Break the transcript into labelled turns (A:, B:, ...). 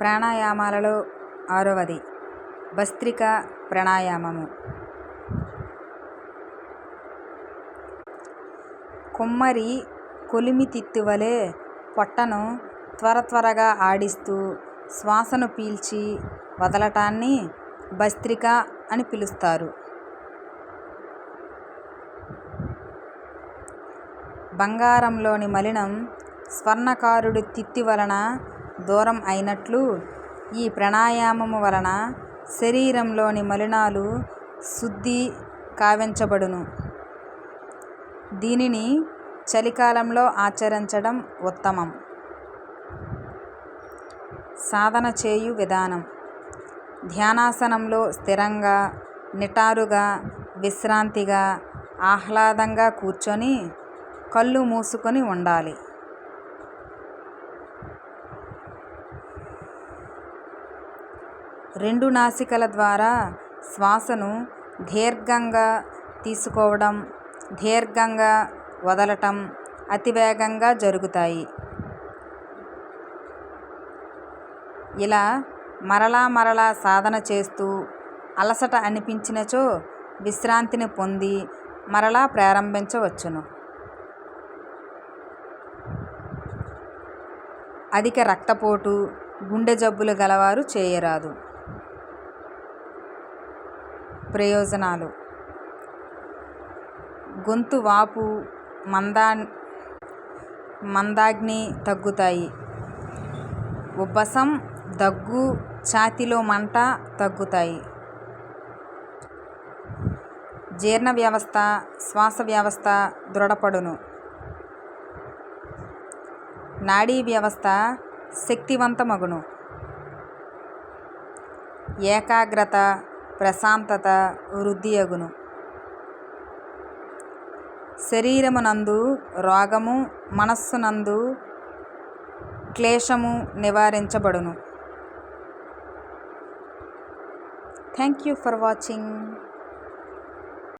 A: ప్రాణాయామాలలో ఆరవది. భస్త్రిక ప్రాణాయామము. కుమ్మరి కొలిమి తిత్తివలె పొట్టను త్వర త్వరగా ఆడిస్తూ శ్వాసను పీల్చి వదలటాన్ని భస్త్రిక అని పిలుస్తారు. బంగారంలోని మలినం స్వర్ణకారుడి తిత్తి వలన దూరం అయినట్లు ఈ ప్రాణాయామము వలన శరీరంలోని మలినాలు శుద్ధి కావించబడును. దీనిని చలికాలంలో ఆచరించడం ఉత్తమం. సాధన చేయు విధానం. ధ్యానాసనంలో స్థిరంగా నిటారుగా విశ్రాంతిగా ఆహ్లాదంగా కూర్చొని కళ్ళు మూసుకొని ఉండాలి. రెండు నాసికల ద్వారా శ్వాసను దీర్ఘంగా తీసుకోవడం దీర్ఘంగా వదలటం అతివేగంగా జరుగుతాయి. ఇలా మరలా మరలా సాధన చేస్తూ అలసట అనిపించినచో విశ్రాంతిని పొంది మరలా ప్రారంభించవచ్చును. అధిక రక్తపోటు గుండె జబ్బులు గలవారు చేయరాదు. ప్రయోజనాలు. గొంతు వాపు మందా మందాగ్ని తగ్గుతాయి. ఉబ్బసం దగ్గు ఛాతీలో మంట తగ్గుతాయి. జీర్ణ వ్యవస్థ శ్వాస వ్యవస్థ దృఢపడును. నాడీ వ్యవస్థ శక్తివంతమగును. ఏకాగ్రత ప్రశాంతత వృద్ధియగును. శరీరమునందు రోగము మనస్సునందు క్లేశము నివారించబడును. Thank you for watching